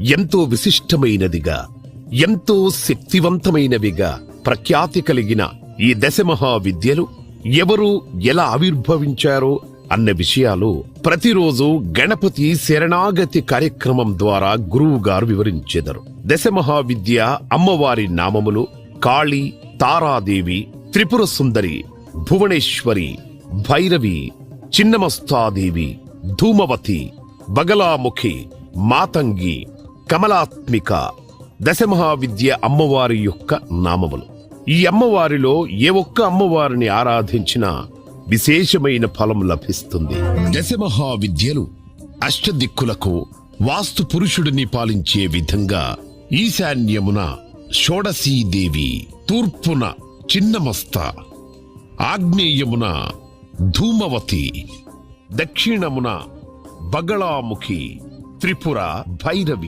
ఎంతో విశిష్టమైనదిగా ఎంతో శక్తివంతమైనవిగా ప్రఖ్యాతి కలిగిన ఈ దశమహా విద్యలు ఎవరు ఎలా ఆవిర్భవించారో అన్న విషయాలు ప్రతిరోజు గణపతి శరణాగతి కార్యక్రమం ద్వారా గురువు గారు వివరించెదరు. దశమహావిద్య అమ్మవారి నామములు కాళీ తారాదేవి త్రిపుర సుందరి భువనేశ్వరి భైరవి చిన్నమస్తాదేవి ధూమవతి బగలాముఖి మాతంగి కమలాత్మిక దశమహావిద్య అమ్మవారి యొక్క నామములు. ఈ అమ్మవారిలో ఏ ఒక్క అమ్మవారిని ఆరాధించినా విశేషమైన ఫలం లభిస్తుంది. దశమహావిద్యలు అష్టదిక్కులకు వాస్తు పురుషుడిని పాలించే విధంగా ఈశాన్యమున షోడశీదేవి తూర్పున చిన్నమస్త ఆగ్నేయమున ధూమవతి దక్షిణమున బగళాముఖి త్రిపుర భైరవి